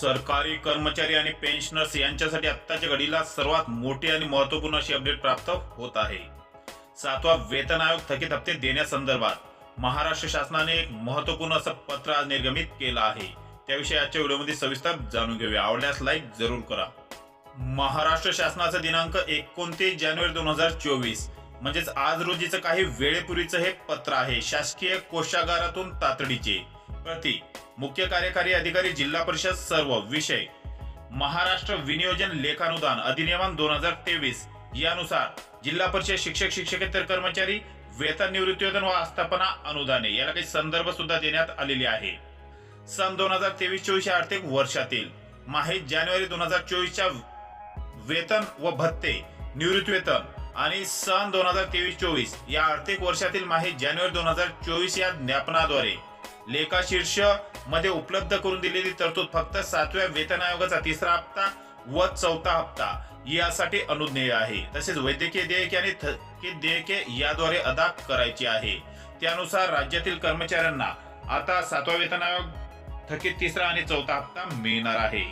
सरकारी कर्मचारी आणि पेन्शनर्स यांच्यासाठी आत्ताच्या घडीला सर्वात मोठी आणि महत्त्वपूर्ण अशी अपडेट प्राप्त होत आहे. सातवा वेतन आयोग थकीत हप्ते देण्यासंदर्भात महाराष्ट्र शासनाने एक महत्त्वपूर्ण असं पत्र आज निर्गमित केलं आहे. त्याविषयी आजच्या व्हिडिओमध्ये सविस्तर जाणून घेऊया. आवडल्यास लाईक जरूर करा. महाराष्ट्र शासनाचा दिनांक एकोणतीस जानेवारी दोन हजार चोवीस. म्हणजेच आज रोजीचं काही वेळेपूर्वीचं हे पत्र आहे. शासकीय कोशागारातून तातडीचे. प्रति मुख्य कार्यकारी अधिकारी जिल्हा परिषद सर्व विषय महाराष्ट्र विनियोजन लेखानुदान अधिनियम दोन हजार तेवीस यानुसार जिल्हा परिषद शिक्षक शिक्षकेतर कर्मचारी वेतन निवृत्तीवेतन व आस्थापना अनुदाने याला काही संदर्भ सुद्धा देण्यात आलेले आहे. सन दोन हजार तेवीस चोवीस या आर्थिक वर्षातील माहे जानेवारी दोन हजार चोवीसच्या वेतन व भत्ते निवृत्तीवेतन आणि सन दोन हजार तेवीस चोवीस या आर्थिक वर्षातील माहे जानेवारी दोन हजार चोवीस या ज्ञापनाद्वारे लेखाशीर्षमध्ये उपलब्ध करून दिलेली तरतूद फक्त सातव्या वेतन आयोगाचा तिसरा हप्ता व चौथा हप्ता यासाठी अनुज्ञेय आहे. तसेच वैद्यकीय देयके आणि थकीत देयके याद्वारे अदा करायची आहे. त्यानुसार राज्यातील कर्मचाऱ्यांना आता सातवा वेतन आयोग थकीत तिसरा आणि चौथा हप्ता मिळणार आहे.